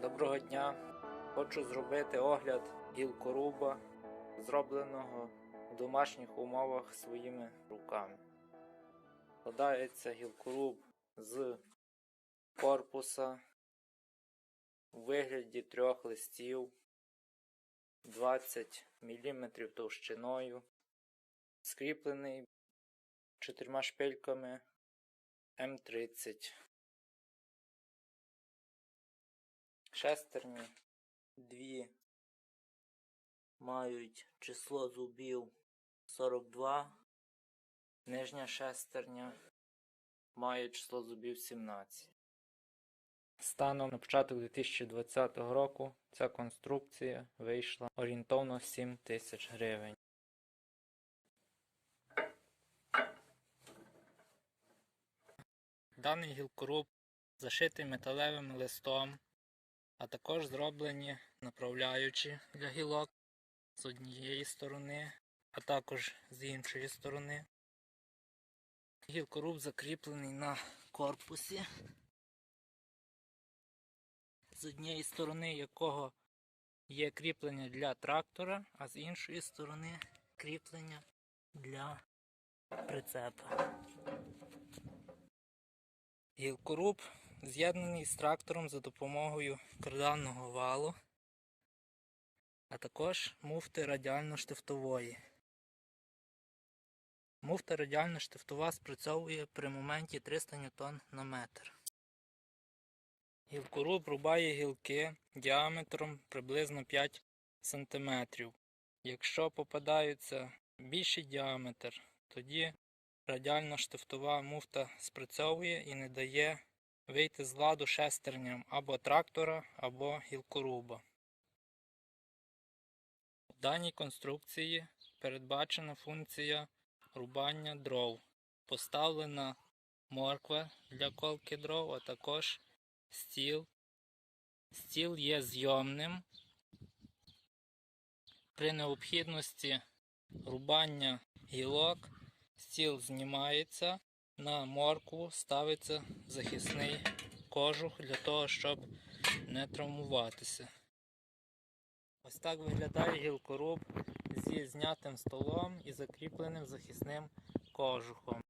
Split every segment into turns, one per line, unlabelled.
Доброго дня! Хочу зробити огляд гілкоруба, зробленого в домашніх умовах своїми руками. Складається гілкоруб з корпуса у вигляді трьох листів 20 мм товщиною, скріплений чотирма шпильками М30. Шестерні дві мають число зубів 42. Нижня шестерня має число зубів 17. Станом на початок 2020 року ця конструкція вийшла орієнтовно 7 тисяч гривень. Даний гілкоруб зашитий металевим листом а також зроблені направляючі для гілок з однієї сторони, а також з іншої сторони. Гілкоруб закріплений на корпусі, з однієї сторони якого є кріплення для трактора, а з іншої сторони кріплення для прицепа. Гілкоруб з'єднаний з трактором за допомогою карданного валу, а також муфти радіально-штифтової. Муфта радіально-штифтова спрацьовує при моменті 300 Ньютон на метр. Гілкоруб рубає гілки діаметром приблизно 5 см. Якщо попадаються більший діаметр, тоді радіально-штифтова муфта спрацьовує і не дає вийти з ладу шестерням або трактора, або гілкоруба. В даній конструкції передбачена функція рубання дров. Поставлена морква для колки дров, а також стіл. Стіл є зйомним. При необхідності рубання гілок стіл знімається на моркву ставиться захисний кожух для того, щоб не травмуватися. Ось так виглядає гілкоруб зі знятим столом і закріпленим захисним кожухом.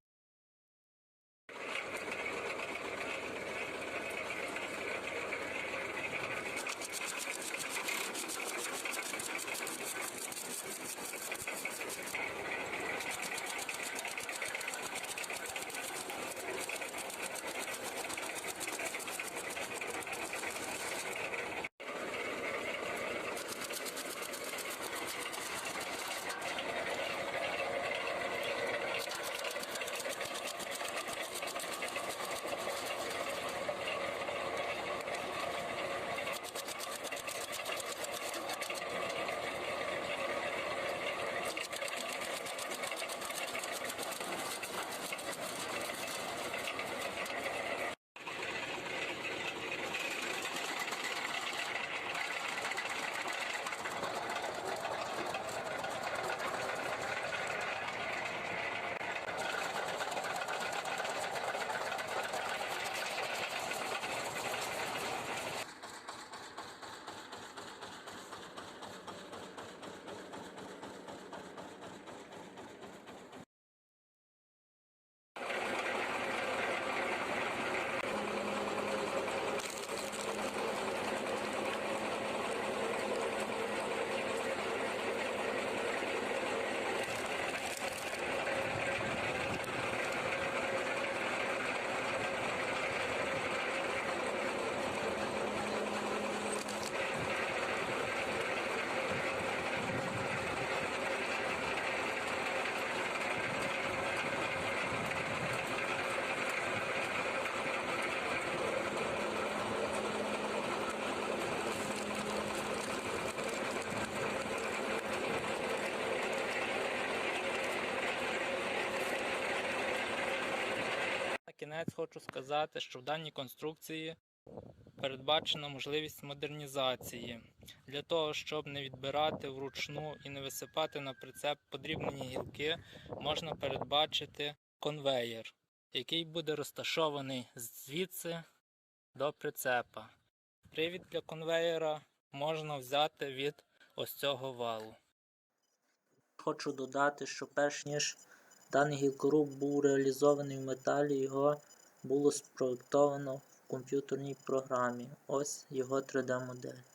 Кінець хочу сказати, що в даній конструкції передбачена можливість модернізації для того, щоб не відбирати вручну і не висипати на прицеп подрібнені гілки, можна передбачити конвеєр, який буде розташований звідси до прицепа. Привід для конвеєра можна взяти від ось цього валу. Хочу додати, що перш ніж даний гілкоруб був реалізований в металі, його було спроектовано в комп'ютерній програмі. Ось його 3D-модель.